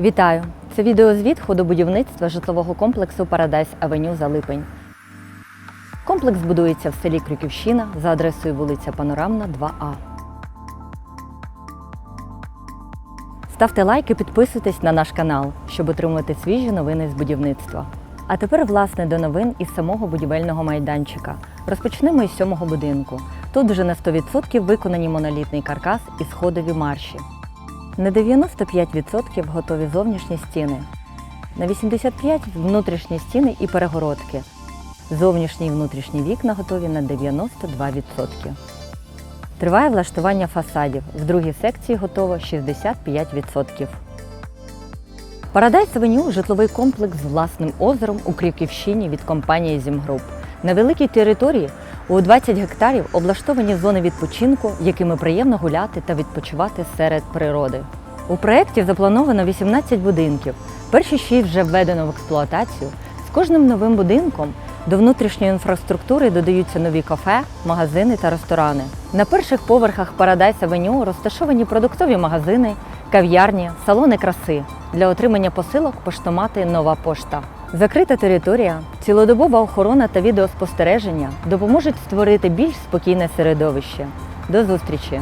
Вітаю! Це відеозвіт ходу будівництва житлового комплексу Парадайс Авеню за липень. Комплекс будується в селі Крюківщина за адресою вулиця Панорамна, 2А. Ставте лайк і підписуйтесь на наш канал, щоб отримувати свіжі новини з будівництва. А тепер, власне, до новин із самого будівельного майданчика. Розпочнемо із сьомого будинку. Тут вже на 100% виконані монолітний каркас і сходові марші. На 95% готові зовнішні стіни. На 85% внутрішні стіни і перегородки. Зовнішні і внутрішні вікна готові на 92%. Триває влаштування фасадів. В другій секції готово 65%. Парадайс Авеню – житловий комплекс з власним озером у Крюківщині від компанії Зімгруп. На великій території у 20 гектарів облаштовані зони відпочинку, якими приємно гуляти та відпочивати серед природи. У проєкті заплановано 18 будинків. Перші шість вже введено в експлуатацію. З кожним новим будинком до внутрішньої інфраструктури додаються нові кафе, магазини та ресторани. На перших поверхах Парадайс Авеню розташовані продуктові магазини, кав'ярні, салони краси. Для отримання посилок поштомати нова пошта. Закрита територія, цілодобова охорона та відеоспостереження допоможуть створити більш спокійне середовище. До зустрічі!